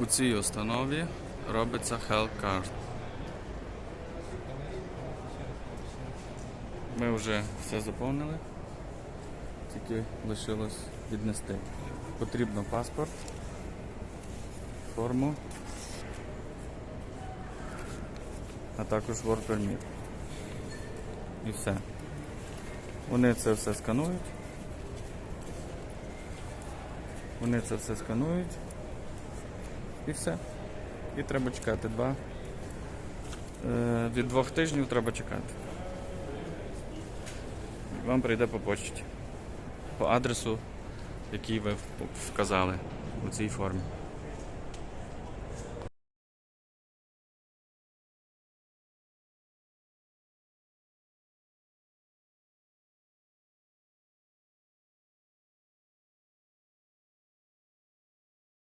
У цій установі робиться Card. Ми вже все заповнили, тільки лишилось віднести. Потрібно паспорт, форму, а також Work Permit. І все. Вони це все сканують. Вони це все сканують. І все. І треба чекати два. Е, від двох тижнів треба чекати. Вам прийде по почті. По адресу, який ви вказали у цій формі.